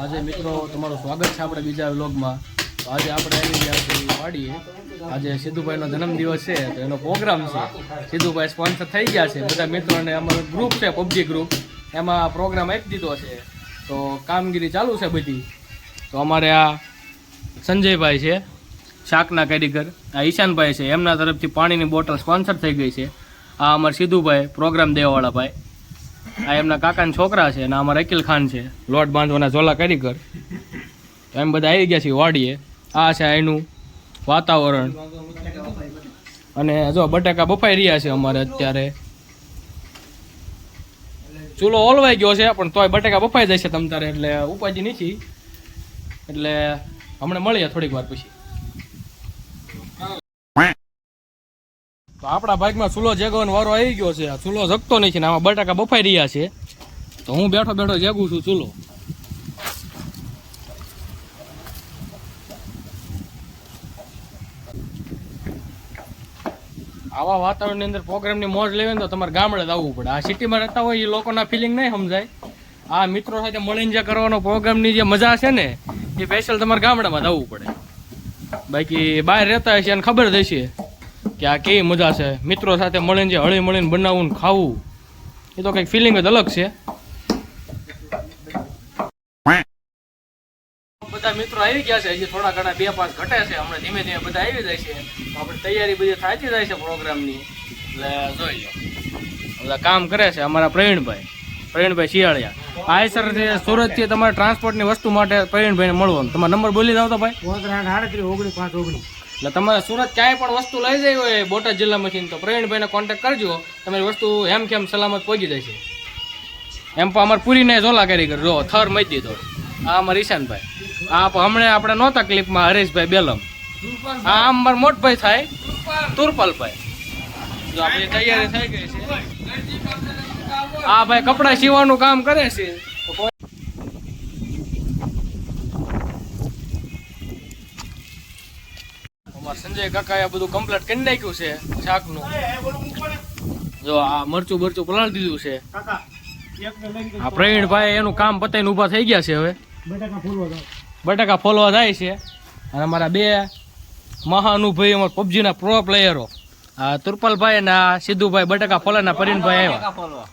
આજે મિત્રો તમારું સ્વાગત છે આપણે બીજા વ્લોગમાં. તો આજે આપણે આવી ગયા છીએ આજે સિદ્ધુભાઈનો જન્મદિવસ છે, તો એનો પ્રોગ્રામ છે. સિદ્ધુભાઈ સ્પોન્સર થઈ ગયા છે. બધા મિત્રોને અમારું ગ્રુપ છે, પબજી ગ્રુપ એમાં પ્રોગ્રામ આપી દીધો છે. તો કામગીરી ચાલુ છે બધી. તો અમારે આ સંજયભાઈ છે, શાકના કારીગર. આ ઈશાનભાઈ છે, એમના તરફથી પાણીની બોટલ સ્પોન્સર થઈ ગઈ છે. આ અમારા સિદ્ધુભાઈ પ્રોગ્રામ દેવાવાળા ભાઈ. આ એમના કાકાના છોકરા છે અને અમારા અકિલ ખાન છે. લોટ બાંધવાના ઝોલા કારીગર તો એમ બધા આવી ગયા છે વાડીએ. આ છે એનું વાતાવરણ. અને જો બટાકા બફાઈ રહ્યા છે અમારે અત્યારે. ચૂલો ઓલવાઈ ગયો છે, પણ તોય બટાકા બફાઈ જાય છે તમ તારે, એટલે ઉપાજી નથી. એટલે હમણાં મળીએ થોડીક વાર પછી. તો આપણા ભાગમાં ચૂલો જેગવાનો વારો આવી ગયો છે. ચૂલો જગતો નથી ને આમાં બટાકા બફાઈ રહ્યા છે. તો હું બેઠો બેઠો જેગું છું ચૂલો. આવા વાતાવરણની અંદર પ્રોગ્રામની મોજ લેવી તો તમારે ગામડે જ આવવું પડે. આ સિટીમાં રહેતા હોય એ લોકોના ફિલિંગ નહીં સમજાય. આ મિત્રો સાથે મળીને જે કરવાનો પ્રોગ્રામની જે મજા છે ને, એ સ્પેશિયલ તમારે ગામડામાં જ આવવું પડે. બાકી બહાર રહેતા હશે અને ખબર જ કે આ કેવી મજા છે? મિત્રો સાથે મળીને જે હળી મળીને બનાવવું ને ખાવું એ તો કંઈક ફિલિંગ જ અલગ છે. બધા મિત્રો આવી ગયા છે હજી થોડા ઘણા બે પાંચ ઘટે છે હમણાં ધીમે ધીમે બધા આવી જાય છે. આપણે તૈયારી બધી થાતી જાય છે પ્રોગ્રામની એટલે જોઈ લો. બધા કામ કરે છે અમારા પ્રવીણભાઈ. પ્રવીણભાઈ શિયાળિયા. હા સર સુરતથી તમારા ટ્રાન્સપોર્ટની વસ્તુ માટે પ્રવીણભાઈને મળવાનું. તમારો નંબર બોલી દો તો ભાઈ. એટલે તમારે સુરત ક્યાંય પણ વસ્તુ લઈ જઈ હોય બોટાદ જિલ્લામાંથી તો પ્રવીણભાઈને કોન્ટેક્ટ કરજો. તમારી વસ્તુ એમ કેમ સલામત પહોંચી જશે એમ પણ અમારે પૂરીને ઝોલા કરી જો, થર મચી દીધો. આ અમારે ઈશાનભાઈ. આ હમણાં આપણે નહોતા ક્લિપમાં હરેશભાઈ બેલમ. આ આમ મારા મોટભાઈ થાય. તુરપાલભાઈ. જો, આપણી તૈયારી થઈ ગઈ છે. આ ભાઈ કપડાં સીવાનું કામ કરે છે. અમારા સંજય કાકાએ આ બધું કમ્પ્લીટ કરી નાખ્યું છે શાકનું. જો આ મરચું બરચું પલાળી દીધું છે. આ પ્રવીણભાઈ એનું કામ પતાઈને ઊભા થઈ ગયા છે હવે. બટાકા ફોલવા જાય છે. અને અમારા બે મહાનુભાઈ અમારા પબજીના પ્રો પ્લેયરો આ તુરપાલભાઈ અને આ સિદ્ધુભાઈ બટાકા ફોલાના પરિણભાઈ આવ્યા.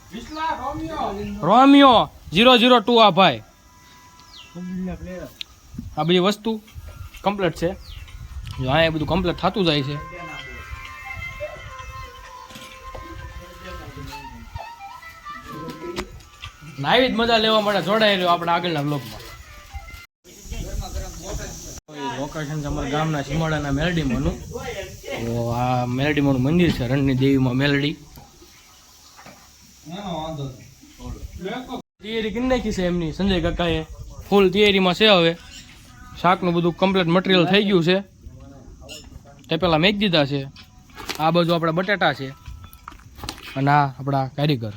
રોમિયો જીરો જીરો ટુ આ ભાઈ. આ બધી વસ્તુ કમ્પ્લીટ છે. જો અહીંયા બધું કમ્પ્લીટ થતું જાય છે. નાવી જ મજા લેવા માટે જોડાઈ રહ્યો આપણે આગળના બ્લોકમાં લોકેશન છે અમારા ગામના સીમાડાના મેલડીમાંનું. તો આ મેલડીમાંનું મંદિર છે રણની દેવીમાં મેલડી. તૈયારી કરી નાખી છે એમની સંજય કાકાએ. ફૂલ તૈયારીમાં છે હવે. શાકનું બધું કમ્પ્લીટ મટીરિયલ થઈ ગયું છે. તે પહેલાં મેક દીધા છે. આ બાજુ આપણા બટાટા છે. અને આ આપણા કારીગર.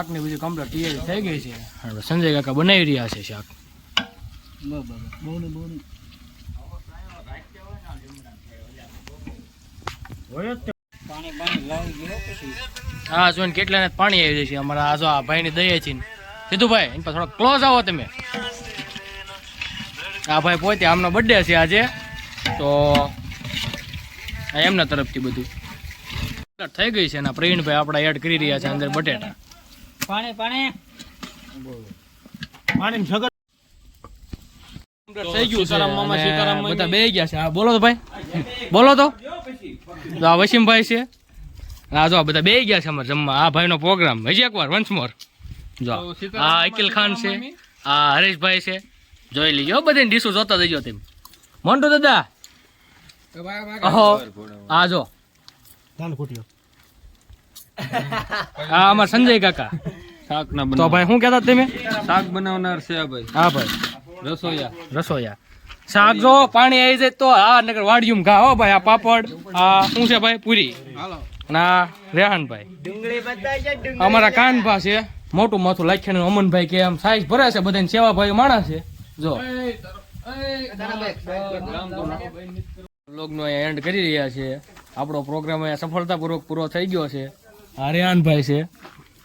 શાકની બધી કમ્પ્લીટ તૈયારી થઈ ગઈ છે. હવે સંજય કાકા બનાવી રહ્યા છે શાક. હા જો ને કેટલાને પાણી આવી જશે છે અમારા આ જો આ ભાઈની દઈએ છે સીધુભાઈ એની પાસે થોડો ક્લોઝ આવો તમે. આ ભાઈ પોતે આમનો બર્થડે છે આજે. તો એમના તરફથી બધું. થઈ ગઈ છે અને પ્રવીણભાઈ આપણા એડ કરી રહ્યા છે અંદર બટેટા. પાણી પાણી. થઈ ગયું છે અને બધા બે ગયા છે. હા બોલો તો ભાઈ. બોલો તો. તો આ વસીમભાઈ છે. અને આ જો બધા બે ગયા છે અમારે જમવા. આ ભાઈનો પ્રોગ્રામ હજી એકવાર વન્સ મોર જો આ અકિલ ખાન છે. આ હરેશભાઈ છે. જોઈ લીજો બધી ડીશો જોતા જજો તેમ. મોન્ટુ દાદા. અહો. આ જો. આ અમાર સંજય કાકા. શાક ના તો ભાઈ શું કહેતા તમે? શાક બનાવનાર છે ભાઈ. હા ભાઈ. રસોઈયા. રસોયા શાક જો પાણી આવી જાય તો આ નગર વાડિયું ઘા. હો ભાઈ આ પાપડ આ શું છે ભાઈ? પૂરી. ના રેહાન ભાઈ. અમારા કાનભા છે. મોટું માથું લાખ્યાનું અમનભાઈ કે આમ સાઈઝ ભરે છે બધાને સેવા ભાઈ માણસ છે. જો. અહીંયા એન્ડ કરી રહ્યા છે. આપણો પ્રોગ્રામ અહીંયા સફળતાપૂર્વક પૂરો થઈ ગયો છે. આ રેહાનભાઈ છે.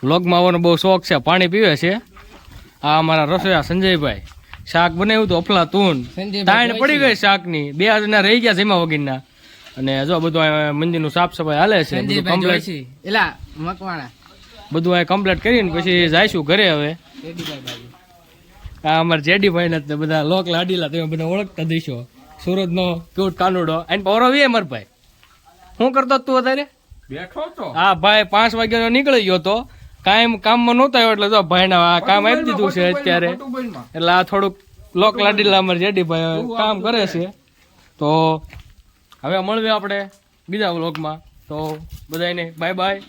વ્લોગમાં આવવાનો બહુ શોખ છે. પાણી પીવે છે. આ અમારા રસોયા સંજયભાઈ. શાક બનાવ્યું હતું અફલા તૂન. તાણ પડી ગઈ શાકની. બે જણા રહી ગયા વગીર વગરના. અને જો બધું મંદિરનું સાફ સફાઈ હાલે છે બધું complete- એલા મકવાણા. બધું અહીંયા કમ્પ્લીટ કરીને પછી જઈશું ઘરે હવે. આ અમારા જેડીભાઈ ને બધા લોક લાડીલા તમે બધા ઓળખતા દઈશો સુરત નો ક્યુટ કાનુડો. એને પૌરો વી અમાર ભાઈ. શું કરતો તું અત્યારે? બેઠો તો. હા ભાઈ પાંચ વાગ્યાનો નીકળી ગયો તો. કાયમ કામમાં નહોતો આવ્યો એટલે જો ભાઈ આ કામ આપી દીધું છે અત્યારે. એટલે આ થોડુંક લોક લાડીલા અમારે જેડીભાઈ કામ કરે છે. તો હવે મળવી આપણે બીજા વ્લોગમાં. તો બધાને બાય બાય